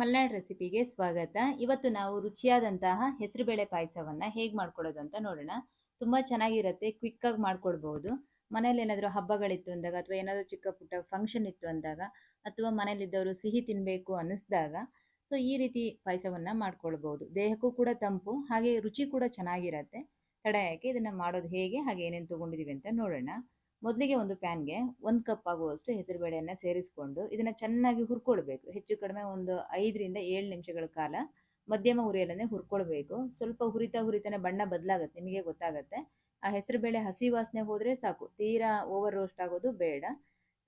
ಮಲ್ನಾಡ್ ರೆಸಿಪಿಗೆ ಸ್ವಾಗತ. ಇವತ್ತು ನಾವು ರುಚಿಯಾದಂತಹ ಹೆಸರುಬೇಳೆ ಪಾಯಸವನ್ನು ಹೇಗೆ ಮಾಡ್ಕೊಳ್ಳೋದು ಅಂತ ನೋಡೋಣ. ತುಂಬ ಚೆನ್ನಾಗಿರುತ್ತೆ ಕ್ವಿಕ್ಕಾಗಿ ಮಾಡ್ಕೊಳ್ಬೋದು. ಮನೇಲಿ ಏನಾದರೂ ಹಬ್ಬಗಳಿತ್ತು ಅಂದಾಗ ಅಥವಾ ಏನಾದರೂ ಚಿಕ್ಕ ಪುಟ್ಟ ಫಂಕ್ಷನ್ ಇತ್ತು ಅಂದಾಗ ಅಥವಾ ಮನೇಲಿದ್ದವರು ಸಿಹಿ ತಿನ್ನಬೇಕು ಅನ್ನಿಸ್ದಾಗ ಸೊ ಈ ರೀತಿ ಪಾಯಸವನ್ನು ಮಾಡ್ಕೊಳ್ಬೋದು. ದೇಹಕ್ಕೂ ಕೂಡ ತಂಪು, ಹಾಗೆ ರುಚಿ ಕೂಡ ಚೆನ್ನಾಗಿರತ್ತೆ. ತಡ ಯಾಕೆ ಇದನ್ನು ಮಾಡೋದು ಹೇಗೆ, ಹಾಗೆ ಏನೇನು ತೊಗೊಂಡಿದ್ದೀವಿ ಅಂತ ನೋಡೋಣ. ಮೊದಲಿಗೆ ಒಂದು ಪ್ಯಾನ್ಗೆ ಒಂದು ಕಪ್ ಆಗುವಷ್ಟು ಹೆಸರುಬೇಳೆಯನ್ನು ಸೇರಿಸ್ಕೊಂಡು ಇದನ್ನು ಚೆನ್ನಾಗಿ ಹುರ್ಕೊಳ್ಬೇಕು. ಹೆಚ್ಚು ಕಡಿಮೆ ಒಂದು ಐದರಿಂದ ಏಳು ನಿಮಿಷಗಳ ಕಾಲ ಮಧ್ಯಮ ಉರಿಯಲ್ಲೇ ಹುರ್ಕೊಳ್ಬೇಕು. ಸ್ವಲ್ಪ ಹುರಿತಾ ಹುರಿತಾನೆ ಬಣ್ಣ ಬದಲಾಗುತ್ತೆ, ನಿಮಗೆ ಗೊತ್ತಾಗುತ್ತೆ. ಆ ಹೆಸರುಬೇಳೆ ಹಸಿ ವಾಸನೆ ಹೋದರೆ ಸಾಕು. ತೀರಾ ಓವರ್ ರೋಸ್ಟ್ ಆಗೋದು ಬೇಡ.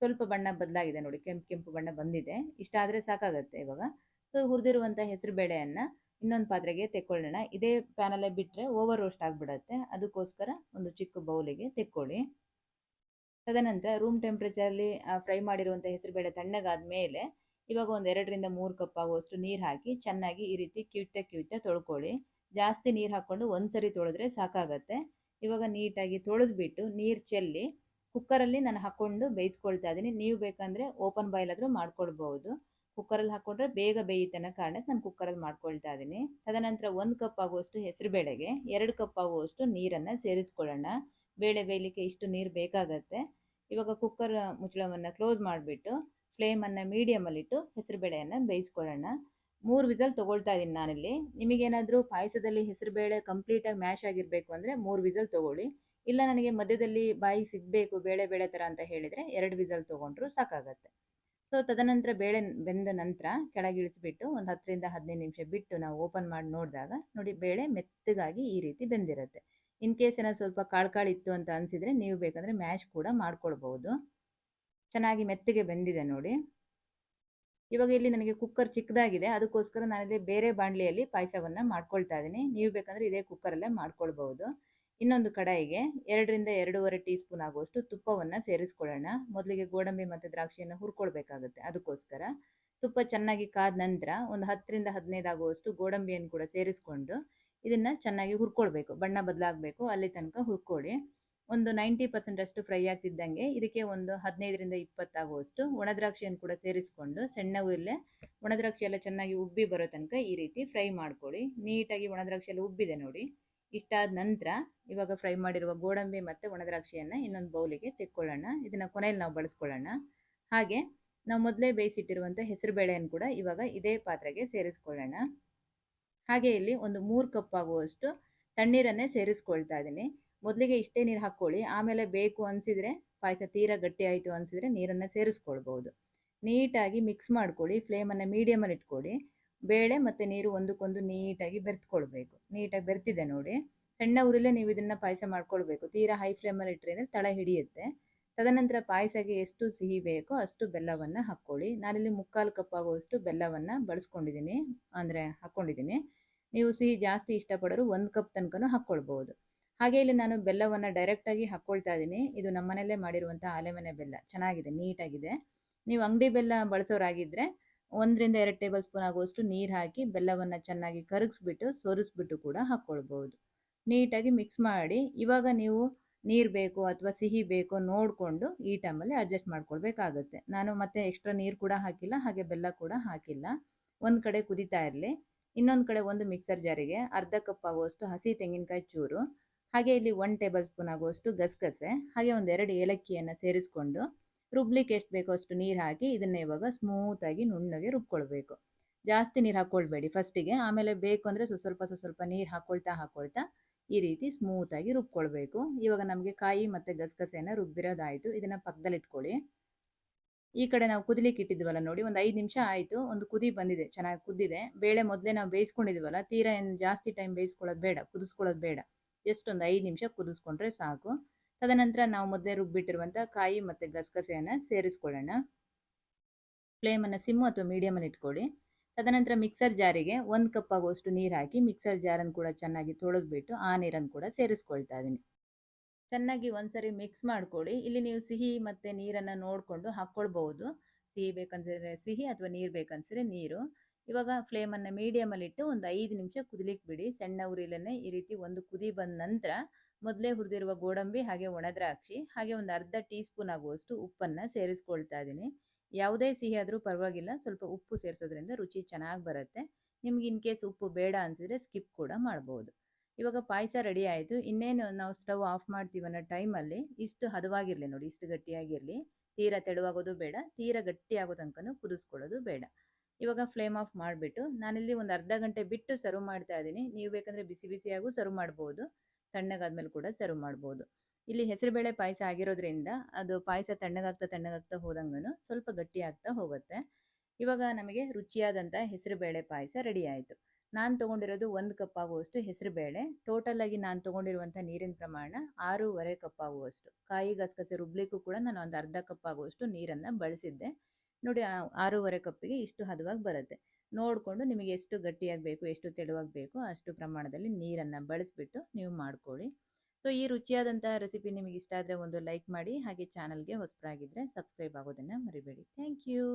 ಸ್ವಲ್ಪ ಬಣ್ಣ ಬದಲಾಗಿದೆ ನೋಡಿ, ಕೆಂಪು ಕೆಂಪು ಬಣ್ಣ ಬಂದಿದೆ. ಇಷ್ಟ ಆದರೆ ಸಾಕಾಗತ್ತೆ ಇವಾಗ. ಸೊ ಹುರಿದಿರುವಂಥ ಹೆಸರುಬೇಳೆಯನ್ನು ಇನ್ನೊಂದು ಪಾತ್ರೆಗೆ ತೆಕ್ಕೊಳ್ಳೋಣ. ಇದೇ ಪ್ಯಾನಲ್ಲೇ ಬಿಟ್ಟರೆ ಓವರ್ ರೋಸ್ಟ್ ಆಗಿಬಿಡತ್ತೆ. ಅದಕ್ಕೋಸ್ಕರ ಒಂದು ಚಿಕ್ಕ ಬೌಲಿಗೆ ತೆಕ್ಕೊಳ್ಳಿ. ತದನಂತರ ರೂಮ್ ಟೆಂಪ್ರೇಚರಲ್ಲಿ ಫ್ರೈ ಮಾಡಿರುವಂಥ ಹೆಸರುಬೇಳೆ ತಣ್ಣಗಾದ ಮೇಲೆ, ಇವಾಗ ಒಂದು ಎರಡರಿಂದ ಮೂರು ಕಪ್ ಆಗುವಷ್ಟು ನೀರು ಹಾಕಿ ಚೆನ್ನಾಗಿ ಈ ರೀತಿ ಕಿವಿತ ಕಿವಿತ ತೊಳ್ಕೊಳ್ಳಿ. ಜಾಸ್ತಿ ನೀರು ಹಾಕ್ಕೊಂಡು ಒಂದ್ಸರಿ ತೊಳೆದ್ರೆ ಸಾಕಾಗತ್ತೆ. ಇವಾಗ ನೀಟಾಗಿ ತೊಳೆದ್ಬಿಟ್ಟು ನೀರು ಚೆಲ್ಲಿ ಕುಕ್ಕರಲ್ಲಿ ನಾನು ಹಾಕ್ಕೊಂಡು ಬೇಯಿಸ್ಕೊಳ್ತಾ ಇದ್ದೀನಿ ನೀವು ಬೇಕಂದರೆ ಓಪನ್ ಬಾಯ್ಲ್ ಆದರೂ ಮಾಡ್ಕೊಳ್ಬೋದು ಕುಕ್ಕರಲ್ಲಿ ಹಾಕ್ಕೊಂಡ್ರೆ ಬೇಗ ಬೇಯಿತನ ಕಾರಣಕ್ಕೆ ನಾನು ಕುಕ್ಕರಲ್ಲಿ ಮಾಡ್ಕೊಳ್ತಾ ಇದ್ದೀನಿ ತದನಂತರ ಒಂದು ಕಪ್ ಆಗುವಷ್ಟು ಹೆಸರುಬೇಳೆಗೆ ಎರಡು ಕಪ್ ಆಗುವಷ್ಟು ನೀರನ್ನು ಸೇರಿಸ್ಕೊಳ್ಳೋಣ. ಬೇಳೆ ಬೇಯಲಿಕ್ಕೆ ಇಷ್ಟು ನೀರು ಬೇಕಾಗತ್ತೆ. ಇವಾಗ ಕುಕ್ಕರ್ ಮುಚ್ಚಳವನ್ನು ಕ್ಲೋಸ್ ಮಾಡಿಬಿಟ್ಟು ಫ್ಲೇಮನ್ನು ಮೀಡಿಯಮಲ್ಲಿಟ್ಟು ಹೆಸರುಬೇಳೆಯನ್ನು ಬೇಯಿಸ್ಕೊಳ್ಳೋಣ. ಮೂರು ವಿಸಲ್ ತೊಗೊಳ್ತಾ ಇದ್ದೀನಿ ನಾನಿಲ್ಲಿ. ನಿಮಗೇನಾದರೂ ಪಾಯಸದಲ್ಲಿ ಹೆಸರುಬೇಳೆ ಕಂಪ್ಲೀಟಾಗಿ ಮ್ಯಾಶ್ ಆಗಿರಬೇಕು ಅಂದರೆ ಮೂರು ವಿಸಲ್ ತೊಗೊಳ್ಳಿ. ಇಲ್ಲ ನನಗೆ ಮಧ್ಯದಲ್ಲಿ ಬಾಯಿ ಸಿಗಬೇಕು ಬೇಳೆ ಬೇಳೆ ಥರ ಅಂತ ಹೇಳಿದರೆ ಎರಡು ವಿಸಲ್ ತೊಗೊಂಡ್ರು ಸಾಕಾಗತ್ತೆ. ಸೊ ತದನಂತರ ಬೇಳೆ ಬೆಂದ ನಂತರ ಕೆಳಗಿಳಿಸ್ಬಿಟ್ಟು ಒಂದು ಹತ್ತರಿಂದ ಹದಿನೈದು ನಿಮಿಷ ಬಿಟ್ಟು ನಾವು ಓಪನ್ ಮಾಡಿ ನೋಡಿದಾಗ ನೋಡಿ ಬೇಳೆ ಮೆತ್ತಗಾಗಿ ಈ ರೀತಿ ಬೆಂದಿರುತ್ತೆ. ಇನ್ ಕೇಸ್ ಏನೋ ಸ್ವಲ್ಪ ಕಾಳು ಕಾಳು ಇತ್ತು ಅಂತ ಅನಿಸಿದರೆ ನೀವು ಬೇಕಂದರೆ ಮ್ಯಾಶ್ ಕೂಡ ಮಾಡ್ಕೊಳ್ಬೋದು ಚೆನ್ನಾಗಿ ಮೆತ್ತಗೆ ಬೆಂದಿದೆ ನೋಡಿ. ಇವಾಗ ಇಲ್ಲಿ ನನಗೆ ಕುಕ್ಕರ್ ಚಿಕ್ಕದಾಗಿದೆ, ಅದಕ್ಕೋಸ್ಕರ ನಾನಿಲ್ಲಿ ಬೇರೆ ಬಾಣಲಿಯಲ್ಲಿ ಪಾಯಸವನ್ನು ಮಾಡ್ಕೊಳ್ತಾ ಇದ್ದೀನಿ. ನೀವು ಬೇಕಂದರೆ ಇದೇ ಕುಕ್ಕರಲ್ಲೇ ಮಾಡ್ಕೊಳ್ಬಹುದು. ಇನ್ನೊಂದು ಕಡಾಯಿಗೆ ಎರಡರಿಂದ ಎರಡೂವರೆ ಟೀ ಸ್ಪೂನ್ ಆಗುವಷ್ಟು ತುಪ್ಪವನ್ನು ಸೇರಿಸ್ಕೊಳ್ಳೋಣ. ಮೊದಲಿಗೆ ಗೋಡಂಬಿ ಮತ್ತು ದ್ರಾಕ್ಷಿಯನ್ನು ಹುರ್ಕೊಳ್ಬೇಕಾಗುತ್ತೆ ಅದಕ್ಕೋಸ್ಕರ. ತುಪ್ಪ ಚೆನ್ನಾಗಿ ಕಾದ ನಂತರ ಒಂದು ಹತ್ತರಿಂದ ಹದಿನೈದು ಆಗುವಷ್ಟು ಗೋಡಂಬಿಯನ್ನು ಕೂಡ ಸೇರಿಸ್ಕೊಂಡು ಇದನ್ನು ಚೆನ್ನಾಗಿ ಹುರ್ಕೊಳ್ಬೇಕು. ಬಣ್ಣ ಬದಲಾಗಬೇಕು, ಅಲ್ಲಿ ತನಕ ಹುರ್ಕೊಳ್ಳಿ ಒಂದು ನೈಂಟಿ ಪರ್ಸೆಂಟ್ ಅಷ್ಟು ಫ್ರೈ ಆಗ್ತಿದ್ದಂಗೆ ಇದಕ್ಕೆ ಒಂದು ಹದಿನೈದರಿಂದ ಇಪ್ಪತ್ತಾಗುವಷ್ಟು ಒಣದ್ರಾಕ್ಷಿಯನ್ನು ಕೂಡ ಸೇರಿಸ್ಕೊಂಡು ಸಣ್ಣ ಉರಿಲೆ ಒಣದ್ರಾಕ್ಷಿ ಎಲ್ಲ ಚೆನ್ನಾಗಿ ಉಬ್ಬಿ ಬರೋ ತನಕ ಈ ರೀತಿ ಫ್ರೈ ಮಾಡ್ಕೊಳ್ಳಿ ನೀಟಾಗಿ ಒಣದ್ರಾಕ್ಷಿ ಎಲ್ಲ ಉಬ್ಬಿದೆ ನೋಡಿ. ಇಷ್ಟಾದ ನಂತರ ಇವಾಗ ಫ್ರೈ ಮಾಡಿರುವ ಗೋಡಂಬಿ ಮತ್ತು ಒಣದ್ರಾಕ್ಷಿಯನ್ನು ಇನ್ನೊಂದು ಬೌಲಿಗೆ ತೆಕ್ಕೊಳ್ಳೋಣ. ಇದನ್ನು ಕೊನೆಯಲ್ಲಿ ನಾವು ಬಳಸ್ಕೊಳ್ಳೋಣ. ಹಾಗೆ ನಾವು ಮೊದಲೇ ಬೇಯಿಸಿಟ್ಟಿರುವಂಥ ಹೆಸರುಬೇಳೆಯನ್ನು ಕೂಡ ಇವಾಗ ಇದೇ ಪಾತ್ರೆಗೆ ಸೇರಿಸ್ಕೊಳ್ಳೋಣ. ಹಾಗೆ ಇಲ್ಲಿ ಒಂದು ಮೂರು ಕಪ್ ಆಗುವಷ್ಟು ತಣ್ಣೀರನ್ನೇ ಸೇರಿಸ್ಕೊಳ್ತಾ ಇದ್ದೀನಿ. ಮೊದಲಿಗೆ ಇಷ್ಟೇ ನೀರು ಹಾಕ್ಕೊಳ್ಳಿ. ಆಮೇಲೆ ಬೇಕು ಅನಿಸಿದರೆ ಪಾಯಸ ತೀರಾ ಗಟ್ಟಿ ಆಯಿತು ಅನಿಸಿದರೆ ನೀರನ್ನು ಸೇರಿಸ್ಕೊಳ್ಬೋದು ನೀಟಾಗಿ ಮಿಕ್ಸ್ ಮಾಡ್ಕೊಳ್ಳಿ. ಫ್ಲೇಮನ್ನು ಮೀಡಿಯಮಲ್ಲಿ ಇಟ್ಕೊಳ್ಳಿ. ಬೇಳೆ ಮತ್ತು ನೀರು ಒಂದಕ್ಕೊಂದು ನೀಟಾಗಿ ಬೆರೆತ್ಕೊಳ್ಬೇಕು. ನೀಟಾಗಿ ಬೆರ್ತಿದೆ ನೋಡಿ. ಸಣ್ಣ ಊರಲ್ಲೇ ನೀವು ಇದನ್ನು ಪಾಯಸ ಮಾಡ್ಕೊಳ್ಬೇಕು. ತೀರಾ ಹೈ ಫ್ಲೇಮಲ್ಲಿ ಇಟ್ಟರೆ ಅಂದರೆ ತಳ ಹಿಡಿಯುತ್ತೆ. ತದನಂತರ ಪಾಯಸಕ್ಕೆ ಎಷ್ಟು ಸಿಹಿ ಬೇಕೋ ಅಷ್ಟು ಬೆಲ್ಲವನ್ನು ಹಾಕ್ಕೊಳ್ಳಿ. ನಾನಿಲ್ಲಿ ಮುಕ್ಕಾಲು ಕಪ್ ಆಗುವಷ್ಟು ಬೆಲ್ಲವನ್ನು ಬಳಸ್ಕೊಂಡಿದ್ದೀನಿ. ಅಂದರೆ ಹಾಕ್ಕೊಂಡಿದ್ದೀನಿ. ನೀವು ಸಿಹಿ ಜಾಸ್ತಿ ಇಷ್ಟಪಡೋರು ಒಂದು ಕಪ್ ತನಕನೂ ಹಾಕ್ಕೊಳ್ಬೋದು. ಹಾಗೆ ಇಲ್ಲಿ ನಾನು ಬೆಲ್ಲವನ್ನು ಡೈರೆಕ್ಟಾಗಿ ಹಾಕ್ಕೊಳ್ತಾ ಇದ್ದೀನಿ. ಇದು ನಮ್ಮನೆಯಲ್ಲೇ ಮಾಡಿರುವಂಥ ಆಲೆಮನೆ ಬೆಲ್ಲ. ಚೆನ್ನಾಗಿದೆ, ನೀಟಾಗಿದೆ. ನೀವು ಅಂಗಡಿ ಬೆಲ್ಲ ಬಳಸೋರಾಗಿದ್ದರೆ ಒಂದರಿಂದ ಎರಡು ಟೇಬಲ್ ಸ್ಪೂನ್ ಆಗುವಷ್ಟು ನೀರು ಹಾಕಿ ಬೆಲ್ಲವನ್ನು ಚೆನ್ನಾಗಿ ಕರಗಿಸ್ಬಿಟ್ಟು, ಸೋರಿಸ್ಬಿಟ್ಟು ಕೂಡ ಹಾಕ್ಕೊಳ್ಬೋದು. ನೀಟಾಗಿ ಮಿಕ್ಸ್ ಮಾಡಿ, ಇವಾಗ ನೀವು ನೀರು ಬೇಕು ಅಥವಾ ಸಿಹಿ ಬೇಕೋ ನೋಡಿಕೊಂಡು ಈ ಟೈಮಲ್ಲಿ ಅಡ್ಜಸ್ಟ್ ಮಾಡ್ಕೊಳ್ಬೇಕಾಗತ್ತೆ. ನಾನು ಮತ್ತೆ ಎಕ್ಸ್ಟ್ರಾ ನೀರು ಕೂಡ ಹಾಕಿಲ್ಲ, ಹಾಗೆ ಬೆಲ್ಲ ಕೂಡ ಹಾಕಿಲ್ಲ. ಒಂದು ಕಡೆ ಕುದಿತಾ ಇರಲಿ. ಇನ್ನೊಂದು ಕಡೆ ಒಂದು ಮಿಕ್ಸರ್ ಜಾರಿಗೆ ಅರ್ಧ ಕಪ್ ಆಗುವಷ್ಟು ಹಸಿ ತೆಂಗಿನಕಾಯಿ ಚೂರು, ಹಾಗೆ ಇಲ್ಲಿ ಒನ್ ಟೇಬಲ್ ಸ್ಪೂನ್ ಆಗುವಷ್ಟು ಗಸಗಸೆ, ಹಾಗೆ ಒಂದೆರಡು ಏಲಕ್ಕಿಯನ್ನು ಸೇರಿಸ್ಕೊಂಡು ರುಬ್ಲಿಕ್ಕೆ ಎಷ್ಟು ಬೇಕೋ ಅಷ್ಟು ನೀರು ಹಾಕಿ ಇದನ್ನು ಇವಾಗ ಸ್ಮೂತಾಗಿ ನುಣ್ಣಗೆ ರುಬ್ಕೊಳ್ಬೇಕು. ಜಾಸ್ತಿ ನೀರು ಹಾಕ್ಕೊಳ್ಬೇಡಿ ಫಸ್ಟಿಗೆ ಆಮೇಲೆ ಬೇಕು ಅಂದರೆ ಸ್ವಲ್ಪ ಸ್ವಲ್ಪ ನೀರು ಹಾಕ್ಕೊಳ್ತಾ ಹಾಕ್ಕೊಳ್ತಾ ಈ ರೀತಿ ಸ್ಮೂತಾಗಿ ರುಬ್ಕೊಳ್ಬೇಕು. ಇವಾಗ ನಮಗೆ ಕಾಯಿ ಮತ್ತು ಗಸಗಸೆಯನ್ನು ರುಬ್ಬಿರೋದಾಯಿತು, ಇದನ್ನು ಪಕ್ಕದಲ್ಲಿ ಇಟ್ಕೊಳ್ಳಿ ಈ ಕಡೆ ನಾವು ಕುದಿಲಿಕ್ಕೆ ಇಟ್ಟಿದ್ವಲ್ಲ ನೋಡಿ, ಒಂದು ಐದು ನಿಮಿಷ ಆಯಿತು, ಒಂದು ಕುದಿ ಬಂದಿದೆ, ಚೆನ್ನಾಗಿ ಕುದ್ದಿದೆ. ಬೇಳೆ ಮೊದಲೇ ನಾವು ಬೇಯಿಸ್ಕೊಂಡಿದ್ವಲ್ಲ, ತೀರಾ ಏನು ಜಾಸ್ತಿ ಟೈಮ್ ಬೇಯಿಸ್ಕೊಳ್ಳೋದು ಬೇಡ, ಕುದಿಸ್ಕೊಳ್ಳೋದು ಬೇಡ. ಜಸ್ಟ್ ಒಂದು ಐದು ನಿಮಿಷ ಕುದಿಸ್ಕೊಂಡ್ರೆ ಸಾಕು. ತದನಂತರ ನಾವು ಮೊದಲೇ ರುಬ್ಬಿಟ್ಟಿರುವಂಥ ಕಾಯಿ ಮತ್ತು ಗಸಗಸೆಯನ್ನು ಸೇರಿಸ್ಕೊಳ್ಳೋಣ. ಫ್ಲೇಮನ್ನು ಸಿಮ್ಮು ಅಥವಾ ಮೀಡಿಯಮಲ್ಲಿ ಇಟ್ಕೊಳ್ಳಿ. ತದನಂತರ ಮಿಕ್ಸರ್ ಜಾರಿಗೆ ಒಂದು ಕಪ್ ಆಗುವಷ್ಟು ನೀರು ಹಾಕಿ, ಮಿಕ್ಸರ್ ಜಾರನ್ನು ಕೂಡ ಚೆನ್ನಾಗಿ ತೊಳೆದ್ಬಿಟ್ಟು ಆ ನೀರನ್ನು ಕೂಡ ಸೇರಿಸ್ಕೊಳ್ತಾ ಇದ್ದೀನಿ. ಚೆನ್ನಾಗಿ ಒಂದ್ಸರಿ ಮಿಕ್ಸ್ ಮಾಡ್ಕೊಳ್ಳಿ. ಇಲ್ಲಿ ನೀವು ಸಿಹಿ ಮತ್ತು ನೀರನ್ನು ನೋಡಿಕೊಂಡು ಹಾಕ್ಕೊಳ್ಬೋದು ಸಿಹಿ ಬೇಕನ್ಸಿದ್ರೆ ಸಿಹಿ ಅಥವಾ ನೀರು ಬೇಕನ್ಸಿದ್ರೆ ನೀರು. ಇವಾಗ ಫ್ಲೇಮನ್ನು ಮೀಡಿಯಮಲ್ಲಿಟ್ಟು ಒಂದು ಐದು ನಿಮಿಷ ಕುದಿಲಿಕ್ಕೆ ಬಿಡಿ ಸಣ್ಣ ಉರಿಲೇ ಈ ರೀತಿ ಒಂದು ಕುದಿ ಬಂದ ನಂತರ ಮೊದಲೇ ಹುರಿದಿರುವ ಗೋಡಂಬಿ ಹಾಗೆ ಒಣದ್ರಾಕ್ಷಿ ಹಾಗೆ ಒಂದು ಅರ್ಧ ಟೀ ಸ್ಪೂನ್ ಆಗುವಷ್ಟು ಉಪ್ಪನ್ನು ಸೇರಿಸ್ಕೊಳ್ತಾ ಇದ್ದೀನಿ. ಯಾವುದೇ ಸಿಹಿ ಆದರೂ ಪರವಾಗಿಲ್ಲ. ಸ್ವಲ್ಪ ಉಪ್ಪು ಸೇರಿಸೋದ್ರಿಂದ ರುಚಿ ಚೆನ್ನಾಗಿ ಬರುತ್ತೆ. ನಿಮ್ಗೆ ಇನ್ ಕೇಸ್ ಉಪ್ಪು ಬೇಡ ಅನಿಸಿದ್ರೆ ಸ್ಕಿಪ್ ಕೂಡ ಮಾಡ್ಬೋದು. ಇವಾಗ ಪಾಯಸ ರೆಡಿ ಆಯಿತು. ಇನ್ನೇನು ನಾವು ಸ್ಟವ್ ಆಫ್ ಮಾಡ್ತೀವನ್ನೋ ಟೈಮಲ್ಲಿ ಇಷ್ಟು ಹದವಾಗಿರಲಿ ನೋಡಿ, ಇಷ್ಟು ಗಟ್ಟಿಯಾಗಿರಲಿ. ತೀರಾ ತೆಳುವಾಗೋದು ಬೇಡ, ತೀರಾ ಗಟ್ಟಿಯಾಗೋ ತನಕನೂ ಕುದಿಸ್ಕೊಳ್ಳೋದು ಬೇಡ. ಇವಾಗ ಫ್ಲೇಮ್ ಆಫ್ ಮಾಡಿಬಿಟ್ಟು ನಾನಿಲ್ಲಿ ಒಂದು ಅರ್ಧ ಗಂಟೆ ಬಿಟ್ಟು ಸರ್ವ್ ಮಾಡ್ತಾ ಇದ್ದೀನಿ. ನೀವು ಬೇಕಂದರೆ ಬಿಸಿ ಬಿಸಿಯಾಗೂ ಸರ್ವ್ ಮಾಡ್ಬೋದು. ತಣ್ಣಗಾದ್ಮೇಲೆ ಕೂಡ ಸರ್ವ್ ಮಾಡ್ಬೋದು. ಇಲ್ಲಿ ಹೆಸರುಬೇಳೆ ಪಾಯಸ ಆಗಿರೋದ್ರಿಂದ ಅದು ಪಾಯಸ ತಣ್ಣಗಾಗ್ತಾ ತಣ್ಣಗಾಗ್ತಾ ಹೋದಂಗೂ ಸ್ವಲ್ಪ ಗಟ್ಟಿ ಆಗ್ತಾ ಹೋಗುತ್ತೆ. ಇವಾಗ ನಮಗೆ ರುಚಿಯಾದಂಥ ಹೆಸರುಬೇಳೆ ಪಾಯಸ ರೆಡಿ ಆಯಿತು. ನಾನು ತೊಗೊಂಡಿರೋದು ಒಂದು ಕಪ್ ಆಗುವಷ್ಟು ಹೆಸರುಬೇಳೆ. ಟೋಟಲ್ ಆಗಿ ನಾನು ತೊಗೊಂಡಿರುವಂಥ ನೀರಿನ ಪ್ರಮಾಣ ಆರೂವರೆ ಕಪ್ ಆಗುವಷ್ಟು. ಕಾಯಿ ಗಸಗಸೆ ರುಬ್ಲಿಕ್ಕೂ ಕೂಡ ನಾನು ಒಂದು ಅರ್ಧ ಕಪ್ ಆಗುವಷ್ಟು ನೀರನ್ನು ಬಳಸಿದ್ದೆ. ನೋಡಿ ಆರೂವರೆ ಕಪ್ಪಿಗೆ ಇಷ್ಟು ಹದವಾಗಿ ಬರುತ್ತೆ. ನೋಡಿಕೊಂಡು ನಿಮಗೆ ಎಷ್ಟು ಗಟ್ಟಿಯಾಗಿ ಬೇಕು, ಎಷ್ಟು ತೆಳುವಾಗಿ ಬೇಕು ಅಷ್ಟು ಪ್ರಮಾಣದಲ್ಲಿ ನೀರನ್ನು ಬಳಸಿಬಿಟ್ಟು ನೀವು ಮಾಡ್ಕೊಳ್ಳಿ. ಸೊ, ಈ ರುಚಿಯಾದಂತಹ ರೆಸಿಪಿ ನಿಮಗೆ ಇಷ್ಟ ಆದರೆ ಒಂದು ಲೈಕ್ ಮಾಡಿ, ಹಾಗೆ ಚಾನಲ್ಗೆ ಹೊಸಬರಾಗಿದ್ದರೆ ಸಬ್ಸ್ಕ್ರೈಬ್ ಆಗೋದನ್ನು ಮರಿಬೇಡಿ. Thank you.